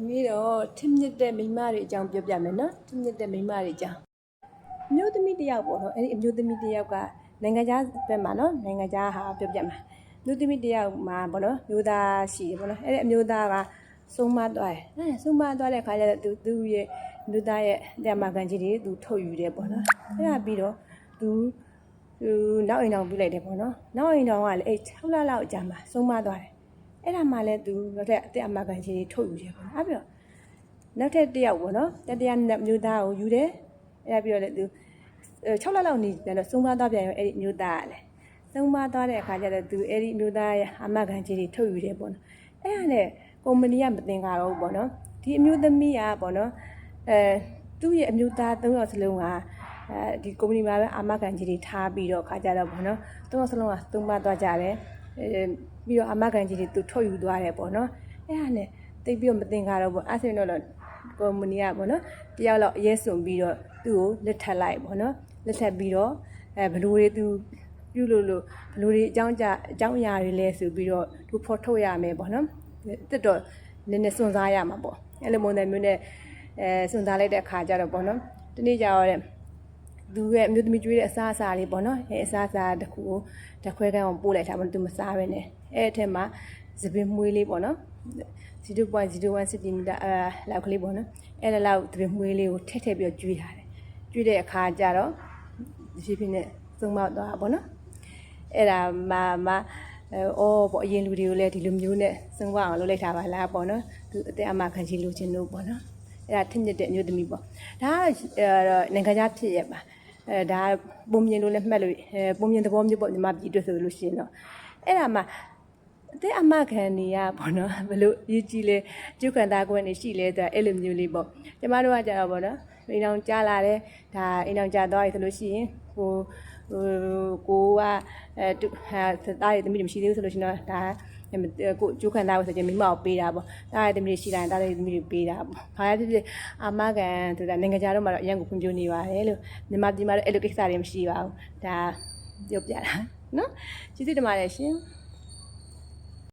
ဒီနေ့တော့ထင်းမြစ်တဲ့မိန်းမတွေအကြောင်းပြောပြမယ်နော်ထင်းမြစ်တဲ့မိန်းမတွေအကြောင်းအမျိုးသမီးတစ်ယောက်ပေါ့နော်အဲ့ဒီအမျိုးသမီးတစ်ယောက်ကနိုင်ငံခြားဘက်မှာနော်နိုင်ငံခြားဟာပြောပြမှာအမျိုးသမီးတစ်ယောက်မှာပေါ့နော်မျိုးသားရှိတယ်ပေါ့နော်အဲ့ဒီအမျိုးသားကဆုံးမသွားတယ်အဲ့ဆုံးမသွားတဲ့ခါကျတော့သူသူ့ရဲ့မျိုးသားရဲ့တဲ့မာကန်ကြီးတွေသူထုတ်ယူတယ်ပေါ့နော်အဲ့ဒါပြီးတော့သူသူနောက်အိမ်တော်ပြလိုက်တယ်ပေါ့နော်နောက်အိမ်တော်ကလည်းအဲ့6လလောက်ကြာမှာဆုံးမသွားတယ် အဲ့ဒါမှလည်းသူနောက်ထပ်အသက်အမကန်ကြီးတွေထုတ်ယူတယ်ပေါ့နော်အဲ့ပြီးတော့နောက်ထပ်တစ်ယောက်ပေါ့နော်တတိယမျိုးသားကိုယူတယ်အဲ့ဒါပြီးတော့လည်းသူ6လလောက်နေပြန်တော့သုံးပါးသွားပြန်ရောအဲ့ဒီမျိုးသားကလည်းသုံးပါးသွားတဲ့အခါကျတော့သူအဲ့ဒီမျိုးသားရဲ့အမကန်ကြီးတွေထုတ်ယူတယ်ပေါ့နော်အဲ့ဒါနဲ့ကုမ္ပဏီကမတင်ကြတော့ဘူးပေါ့နော်ဒီအမျိုးသမီးကပေါ့နော်အဲသူ့ရဲ့အမျိုးသား၃ယောက်စလုံးကအဲဒီကုမ္ပဏီမှာပဲအာမခံကြီးတွေထားပြီးတော့ခါကြတော့ပေါ့နော်၃ယောက်စလုံးကသုံးပါးသွားကြတယ် အဲပြီးတော့အာမခံကြီးတွေသူထုတ်ယူသွားတယ်ပေါ့နော်အဲ့ဒါနဲ့တိတ်ပြီးတော့မတင်ကြတော့ဘူးအဲ့ဆိုရင်တော့ကုမ္ပဏီကပေါ့နော်တယောက်တော့အရဲစွန်ပြီးတော့သူ့ကိုလက်ထပ်လိုက်ပေါ့နော်လက်ထပ်ပြီးတော့အဲဘလူတွေသူပြုလို့လို့ဘလူတွေအကြောင်းကြအကြောင်းအရာတွေလဲဆိုပြီးတော့သူဖော်ထုတ်ရမယ်ပေါ့နော်တက်တော့နည်းနည်းစွန့်စားရမှာပေါ့အဲ့လိုမျိုးနဲ့မျိုးနဲ့အဲစွန့်စားလိုက်တဲ့အခါကျတော့ပေါ့နော်ဒီနေ့ကျတော့တဲ့ သူရဲ့အမျိုးသမီးကျွေးတဲ့အစားအစာလေးပေါ့နော်အဲအစားအစာတစ်ခုကိုတစ်ခွဲကန်းအောင်ပို့လိုက်တာပေါ့သူမစားပဲနဲ့အဲအထက်မှာသပင်မွေးလေးပေါ့နော်0.01 cm အဲလောက်ကလေးပေါ့နော်အဲလောက်သပင်မွေးလေးကိုထည့်ထည့်ပြီးတော့ကျွေးထားတယ်ကျွေးတဲ့အခါကျတော့ဒီဖြစ်ဖြစ်နဲ့သုံးမောက်သွားတာပေါ့နော်အဲ့ဒါမှမှအဲအော်ပေါ့အရင်လူတွေကိုလည်းဒီလိုမျိုးနဲ့သုံးဝအောင်လုပ်လိုက်တာပါလားပေါ့နော်သူအသက်အမခံချင်လို့ခြင်းလို့ပေါ့နော်အဲ့ဒါထင့်မြက်တဲ့အမျိုးသမီးပေါ့ဒါကနိုင်ငံခြားဖြစ်ရပါ အဲဒါပုံမြင်လို့လည်းမှတ်လို့အဲပုံမြင်သဘောမျိုးပေါ့ညီမပြည်တွေ့ဆိုလို့ရှိရင်တော့အဲ့ဒါမှအသက်အမခံနေရပေါ့နော်ဘလို့ရည်ကြည်လဲကျုပ်ခံသားကွန်းနေရှိလဲဆိုအဲ့လိုမျိုးလေးပေါ့ကျမတို့ကကြတော့ပေါ့နော်အိမ်အောင်ကြားလာတယ်ဒါအိမ်အောင်ကြားသွားပြီဆိုလို့ရှိရင်ဟိုဟိုကိုကအဲတူဟာသားရသမီးတွေမရှိသေးဘူးဆိုလို့ရှိရင်တော့ဒါ ကိုကျိုးခံသားကိုဆိုချင်မိမကိုပေးတာပေါ့သားရသမီးတွေရှိတိုင်းသားရသမီးတွေပေးတာပေါ့ခါရဖြစ်ဖြစ်အာမခံဆိုတာနိုင်ငံခြားတော့မှတော့အရင်ကဖွံ့ဖြိုးနေပါတယ်လို့မြန်မာပြည်မှာတော့အဲ့လိုကိစ္စတွေမရှိပါဘူးဒါပြောပြတာနော်ကျေးဇူးတင်ပါတယ်ရှင်